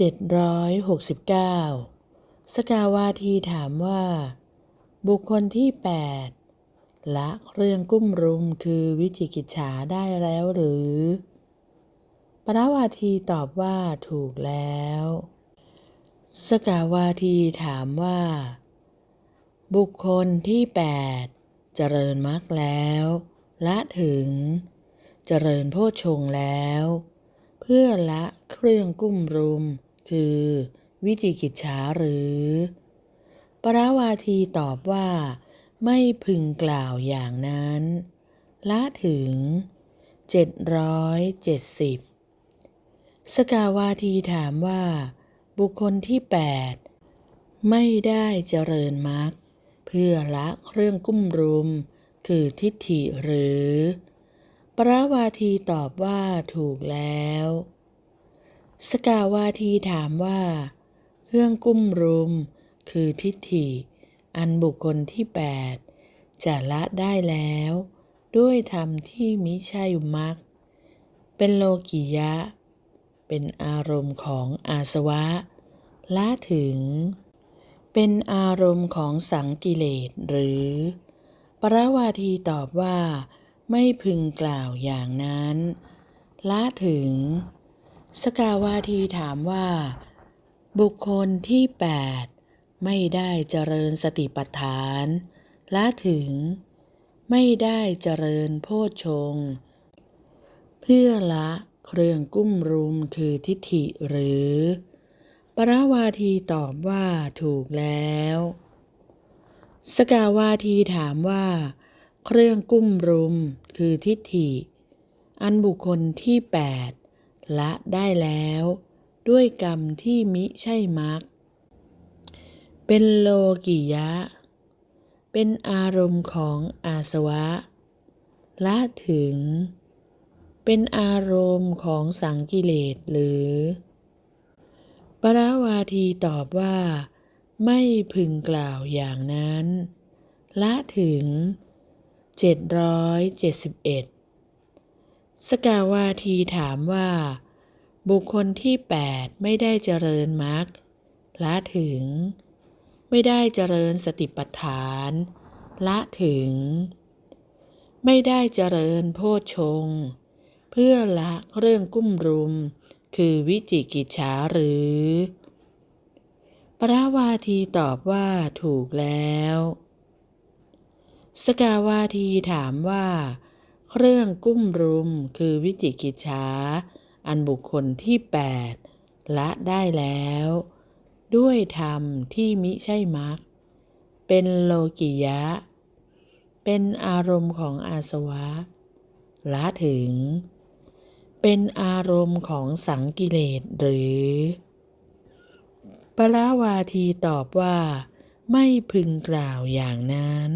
769 สกาวาทีถามว่า บุคคลที่ 8 ละเครื่องกุ้มรุมคือวิจิกิจฉาได้แล้วหรือ ปราวาทีตอบว่าถูกแล้ว สกาวาทีถามว่า บุคคลที่ 8 เจริญมรรคแล้ว ละถึง เจริญโพชฌงแล้วเพื่อละเครื่องกุ้มรุม คือ วิจิกิจฉาหรือ ปราวาทีตอบว่า ไม่พึงกล่าวอย่างนั้น ละถึง 770 สกาวาทีถามว่า บุคคลที่ 8 ไม่ได้เจริญมรรคเพื่อละเครื่องกุ้มรุม คือทิฏฐิหรือ ปราวาทีตอบว่าถูกแล้ว สกาวาทีถามว่า เครื่องกุ้มรุม คือทิฏฐิ อันบุคคลที่8จะละได้แล้ว ด้วยธรรมที่มิใช่มรรคเป็นโลกิยะ เป็นอารมณ์ของอาสวะ ละถึง เป็นอารมณ์ของสังกิเลสหรือ ปรวาทีตอบว่า ไม่พึงกล่าวอย่างนั้น ละถึง สกาวาทีถามว่า บุคคลที่ 8 ไม่ได้เจริญสติปัฏฐานละถึง ไม่ได้เจริญโพชฌงเพื่อละเครื่องกุ้มรุมคือทิฏฐิหรือ ปราวาทีตอบว่าถูกแล้ว สกาวาทีถามว่า เครื่องกุ้มรุมคือทิฏฐิ อันบุคคลที่ 8 ละได้แล้ว ด้วยกรรมที่มิใช่มรรคเป็นโลกิยะ เป็นอารมณ์ของอาสวะ ละถึง เป็นอารมณ์ของสังกิเลสหรือ ปราวาทีตอบว่า ไม่พึงกล่าวอย่างนั้น ละถึง 771 สกาวาทีถามว่า บุคคลที่8ไม่ได้เจริญมรรคละถึง ไม่ได้เจริญสติปัฏฐาน ละถึง ไม่ได้เจริญโพชฌงเพื่อละเรื่องกุ้มรุม คือวิจิกิจฉาหรือปราวาทีตอบว่าถูกแล้ว สกาวาทีถามว่า เครื่องกุ้มรุมคือวิจิกิจฉาอันบุคคลที่8ละได้แล้ว ด้วยธรรมที่มิใช่มรรคเป็นโลกิยะ เป็นอารมณ์ของอาสวะ ละถึง เป็นอารมณ์ของสังกิเลสหรือปราวาทีตอบว่า ไม่พึงกล่าวอย่างนั้น